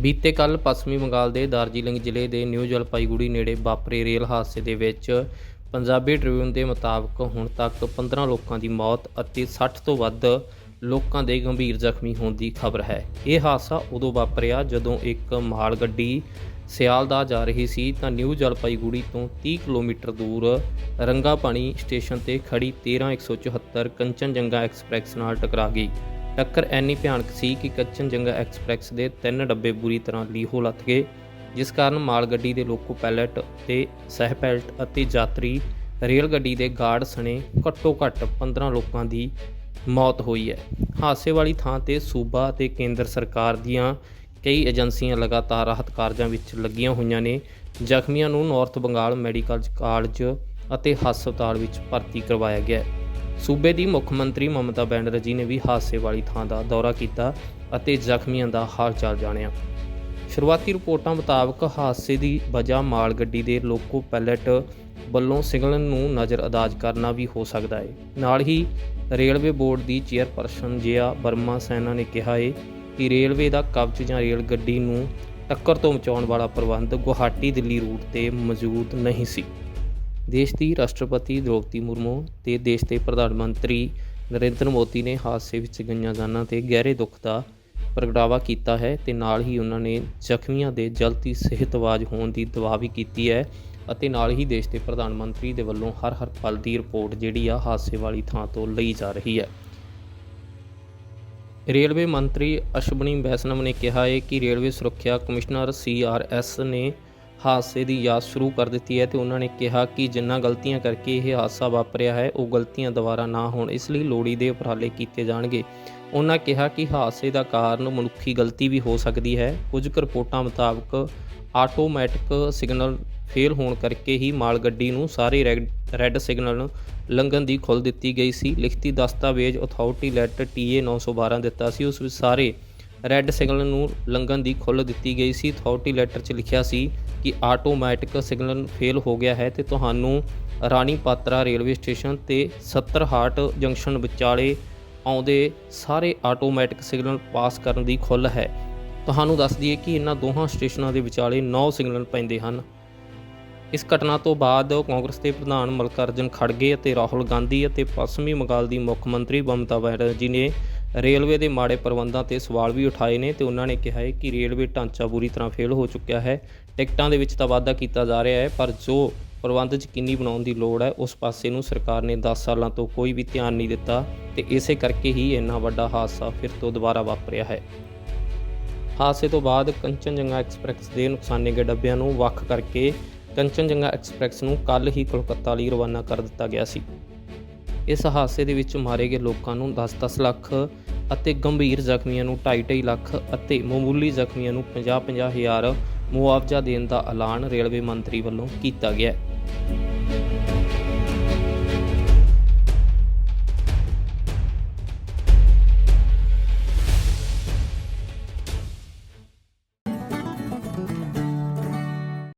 ਬੀਤੇ ਕੱਲ ਪੱਛਮੀ ਬੰਗਾਲ ਦੇ ਦਾਰਜੀਲਿੰਗ ਜ਼ਿਲ੍ਹੇ ਦੇ ਨਿਊ ਜਲਪਾਈਗੁੜੀ ਨੇੜੇ ਵਾਪਰੇ ਰੇਲ ਹਾਦਸੇ ਦੇ ਵਿੱਚ ਪੰਜਾਬੀ ਟ੍ਰਿਬਿਊਨ ਦੇ ਮੁਤਾਬਕ ਹੁਣ ਤੱਕ 15 ਲੋਕਾਂ ਦੀ ਮੌਤ ਅਤੇ 60 ਤੋਂ ਵੱਧ ਲੋਕਾਂ ਦੇ ਗੰਭੀਰ ਜ਼ਖਮੀ ਹੋਣ ਦੀ ਖਬਰ ਹੈ। ਇਹ ਹਾਦਸਾ ਉਦੋਂ ਵਾਪਰਿਆ ਜਦੋਂ ਇੱਕ ਮਾਲ ਗੱਡੀ ਸਿਆਲਦਾ ਜਾ ਰਹੀ ਸੀ ਤਾਂ ਨਿਊ ਜਲਪਾਈਗੁੜੀ ਤੋਂ 30 ਕਿਲੋਮੀਟਰ ਦੂਰ ਰੰਗਾਪਾਣੀ ਸਟੇਸ਼ਨ ਤੇ ਖੜੀ 13174 ਕੰਚਨਜੰਗਾ ਐਕਸਪ੍ਰੈਸ ਨਾਲ ਟਕਰਾ ਗਈ। ਟੱਕਰ ਐਨੀ ਭਿਆਨਕ ਸੀ ਕਿ ਕੰਚਨਜੰਗਾ ਐਕਸਪ੍ਰੈਸ ਦੇ ਤਿੰਨ ਡੱਬੇ ਬੁਰੀ ਤਰ੍ਹਾਂ ਲੀਹੋ ਲੱਥ ਗਏ, ਜਿਸ ਕਾਰਨ ਮਾਲ ਗੱਡੀ ਦੇ ਲੋਕੋ ਪਾਇਲਟ ਤੇ ਸਹਿ ਪਾਇਲਟ ਅਤੇ ਯਾਤਰੀ ਰੇਲ ਗੱਡੀ ਦੇ ਗਾਰਡ ਸਣੇ ਘੱਟੋ ਘੱਟ 15 ਲੋਕਾਂ ਦੀ ਮੌਤ ਹੋਈ ਹੈ। ਹਾਦਸੇ ਵਾਲੀ ਥਾਂ ਤੇ ਸੂਬਾ ਤੇ ਕੇਂਦਰ ਸਰਕਾਰ ਦੀਆਂ ਕਈ ਏਜੰਸੀਆਂ ਲਗਾਤਾਰ ਰਾਹਤ ਕਾਰਜਾਂ ਵਿੱਚ ਲੱਗੀਆਂ ਹੋਈਆਂ ਨੇ, ਜ਼ਖਮੀਆਂ ਨੂੰ ਨਾਰਥ ਬੰਗਾਲ ਮੈਡੀਕਲ ਕਾਲਜ ਅਤੇ ਹਸਪਤਾਲ ਵਿੱਚ ਭਰਤੀ ਕਰਵਾਇਆ ਗਿਆ ਹੈ। ਸੂਬੇ ਦੀ ਮੁੱਖ ਮੰਤਰੀ ਮਮਤਾ ਬੈਨਰਜੀ ਨੇ ਵੀ ਹਾਦਸੇ ਵਾਲੀ ਥਾਂ ਦਾ ਦੌਰਾ ਕੀਤਾ ਅਤੇ ਜ਼ਖਮੀਆਂ ਦਾ ਹਾਲ ਚਾਲ ਜਾਣਿਆ। ਸ਼ੁਰੂਆਤੀ ਰਿਪੋਰਟਾਂ ਮੁਤਾਬਕ ਹਾਦਸੇ ਦੀ ਵਜ੍ਹਾ ਮਾਲ ਗੱਡੀ ਦੇ ਲੋਕੋ ਪਾਇਲਟ ਵੱਲੋਂ ਸਿਗਨਲ ਨੂੰ ਨਜ਼ਰਅੰਦਾਜ਼ ਕਰਨਾ ਵੀ ਹੋ ਸਕਦਾ ਹੈ। ਨਾਲ ਹੀ ਰੇਲਵੇ ਬੋਰਡ ਦੀ ਚੇਅਰਪਰਸਨ ਜਿਆ ਬਰਮਾ ਸੈਨਾ ਨੇ ਕਿਹਾ ਹੈ ਕਿ ਰੇਲਵੇ ਦਾ ਕਬਜ਼ ਜਾਂ ਰੇਲ ਗੱਡੀ ਨੂੰ ਟੱਕਰ ਤੋਂ ਬਚਾਉਣ ਵਾਲਾ ਪ੍ਰਬੰਧ ਗੁਹਾਟੀ ਦਿੱਲੀ ਰੂਟ ਤੇ ਮੌਜੂਦ ਨਹੀਂ ਸੀ। ਦੇਸ਼ ਦੀ ਰਾਸ਼ਟਰਪਤੀ ਦ੍ਰੋਪਦੀ ਮੁਰਮੂ ਤੇ ਦੇਸ਼ ਦੇ ਪ੍ਰਧਾਨ ਮੰਤਰੀ ਨਰਿੰਦਰ ਮੋਦੀ ਨੇ ਹਾਦਸੇ ਵਿੱਚ ਗਈਆਂ ਜਾਨਾਂ ਤੇ ਗਹਿਰੇ ਦੁੱਖ ਦਾ ਪ੍ਰਗਟਾਵਾ ਕੀਤਾ ਹੈ ਤੇ ਨਾਲ ਹੀ ਉਹਨਾਂ ਨੇ ਜ਼ਖਮੀਆਂ ਦੇ ਜਲਦੀ ਸਿਹਤਵਾਜ ਹੋਣ ਦੀ ਦੁਆ ਵੀ ਕੀਤੀ ਹੈ ਅਤੇ ਨਾਲ ਹੀ ਦੇਸ਼ ਦੇ ਪ੍ਰਧਾਨ ਮੰਤਰੀ ਦੇ ਵੱਲੋਂ ਹਰ ਹਰ ਪਲ ਦੀ ਰਿਪੋਰਟ ਜਿਹੜੀ ਆ ਹਾਦਸੇ ਵਾਲੀ ਥਾਂ ਤੋਂ ਲਈ ਜਾ ਰਹੀ ਹੈ। ਰੇਲਵੇ ਮੰਤਰੀ ਅਸ਼ਵਨੀ ਵੈਸ਼ਨਵ ਨੇ ਕਿਹਾ ਹੈ ਕਿ ਰੇਲਵੇ ਸੁਰੱਖਿਆ ਕਮਿਸ਼ਨਰ ਸੀਆਰਐਸ ਨੇ ਹਾਦਸੇ ਦੀ ਯਾਦ ਸ਼ੁਰੂ ਕਰ ਦਿੱਤੀ ਹੈ ਤੇ ਉਹਨਾਂ ਨੇ ਕਿਹਾ ਕਿ ਜਿੰਨਾ ਗਲਤੀਆਂ ਕਰਕੇ ਇਹ ਹਾਦਸਾ ਵਾਪਰਿਆ ਹੈ, ਉਹ ਗਲਤੀਆਂ ਦੁਬਾਰਾ ਨਾ ਹੋਣ, ਇਸ ਲਈ ਲੋੜੀਂਦੇ ਉਪਰਾਲੇ ਕੀਤੇ ਜਾਣਗੇ। ਉਹਨਾਂ ਕਿਹਾ ਕਿ ਹਾਦਸੇ ਦਾ ਕਾਰਨ ਮਨੁੱਖੀ ਗਲਤੀ ਵੀ ਹੋ ਸਕਦੀ ਹੈ। ਕੁਝ ਕੁ ਰਿਪੋਰਟਾਂ ਮੁਤਾਬਕ, ਆਟੋਮੈਟਿਕ ਸਿਗਨਲ ਫੇਲ ਹੋਣ ਕਰਕੇ ਹੀ ਮਾਲ ਗੱਡੀ ਨੂੰ ਸਾਰੇ ਰੈਡ- ਰੈੱਡ ਸਿਗਨਲ ਲੰਘਣ ਦੀ ਖੁੱਲ੍ਹ ਦਿੱਤੀ ਗਈ ਸੀ। ਲਿਖਤੀ ਦਸਤਾਵੇਜ਼ ਅਥਾਰਟੀ ਲੈਟਰ ਟੀਏ 912 ਦਿੱਤਾ ਸੀ। ਉਸ ਵਿੱਚ ਸਾਰੇ ਰੈੱਡ ਸਿਗਨਲ ਨੂੰ ਲੰਘਣ ਦੀ ਖੁੱਲ੍ਹ ਦਿੱਤੀ ਗਈ ਸੀ। ਅਥਾਰਟੀ ਲੈਟਰ 'ਚ ਲਿਖਿਆ ਸੀ ਕਿ ਆਟੋਮੈਟਿਕ ਸਿਗਨਲ ਫੇਲ ਹੋ ਗਿਆ ਹੈ ਤੇ ਤੁਹਾਨੂੰ ਰਾਣੀ ਪਾਤਰਾ ਰੇਲਵੇ ਸਟੇਸ਼ਨ ਤੇ 70 ਹਾਰਟ ਜੰਕਸ਼ਨ ਵਿਚਾਲੇ ਆਉਂਦੇ ਸਾਰੇ ਆਟੋਮੈਟਿਕ ਸਿਗਨਲ ਪਾਸ ਕਰਨ ਦੀ ਖੁੱਲ੍ਹ ਹੈ। ਤੁਹਾਨੂੰ ਦੱਸ ਦਈਏ ਕਿ ਇਹਨਾਂ ਦੋਹਾਂ ਸਟੇਸ਼ਨਾਂ ਦੇ ਵਿਚਾਲੇ 9 ਸਿਗਨਲ ਪੈਂਦੇ ਹਨ। ਇਸ ਘਟਨਾ ਤੋਂ ਬਾਅਦ ਕਾਂਗਰਸ ਦੇ ਪ੍ਰਧਾਨ ਮਲਕਾਰਜਨ ਖੜਗੇ ਅਤੇ ਰਾਹੁਲ ਗਾਂਧੀ ਅਤੇ ਪੱਛਮੀ ਬੰਗਾਲ ਦੀ ਮੁੱਖ ਮੰਤਰੀ ਮਮਤਾ ਬੈਨਰਜੀ ਨੇ ਰੇਲਵੇ ਦੇ ਮਾੜੇ ਪ੍ਰਬੰਧਾਂ ਤੇ ਸਵਾਲ ਵੀ ਉਠਾਏ ਨੇ ਤੇ ਉਹਨਾਂ ਨੇ ਕਿਹਾ ਹੈ ਕਿ ਰੇਲਵੇ ਢਾਂਚਾ ਬੁਰੀ ਤਰ੍ਹਾਂ ਫੇਲ ਹੋ ਚੁੱਕਿਆ ਹੈ। ਟਿਕਟਾਂ ਦੇ ਵਿੱਚ ਤਾਂ ਵਾਧਾ ਕੀਤਾ ਜਾ ਰਿਹਾ ਹੈ, ਪਰ ਜੋ ਪ੍ਰਬੰਧ ਯਕੀਨੀ ਬਣਾਉਣ ਦੀ ਲੋੜ ਹੈ, ਉਸ ਪਾਸੇ ਨੂੰ ਸਰਕਾਰ ਨੇ 10 ਸਾਲਾਂ ਤੋਂ ਕੋਈ ਵੀ ਧਿਆਨ ਨਹੀਂ ਦਿੱਤਾ ਤੇ ਇਸੇ ਕਰਕੇ ਹੀ ਇੰਨਾ ਵੱਡਾ ਹਾਦਸਾ ਫਿਰ ਤੋਂ ਦੁਬਾਰਾ ਵਾਪਰਿਆ ਹੈ। ਹਾਦਸੇ ਤੋਂ ਬਾਅਦ ਕੰਚਨਜੰਗਾ ਐਕਸਪ੍ਰੈਸ ਦੇ ਨੁਕਸਾਨੇ ਗਏ ਡੱਬਿਆਂ ਨੂੰ ਵੱਖ ਕਰਕੇ ਕੰਚਨਜੰਗਾ ਐਕਸਪ੍ਰੈਸ ਨੂੰ ਕੱਲ ਹੀ ਕੋਲਕਾਤਾ ਲਈ ਰਵਾਨਾ ਕਰ ਦਿੱਤਾ ਗਿਆ ਸੀ। ਇਸ ਹਾਦਸੇ ਦੇ ਵਿੱਚ ਮਾਰੇ ਗਏ ਲੋਕਾਂ ਨੂੰ 10-10 ਲੱਖ ਅਤੇ ਗੰਭੀਰ ਜ਼ਖਮੀਆਂ ਨੂੰ 2.5 ਲੱਖ ਅਤੇ ਮਾਮੂਲੀ ਜ਼ਖਮੀਆਂ ਨੂੰ 50-50 ਹਜ਼ਾਰ ਮੁਆਵਜ਼ਾ ਦੇਣ ਦਾ ਐਲਾਨ ਰੇਲਵੇ ਮੰਤਰੀ ਵੱਲੋਂ ਕੀਤਾ ਗਿਆ ਹੈ।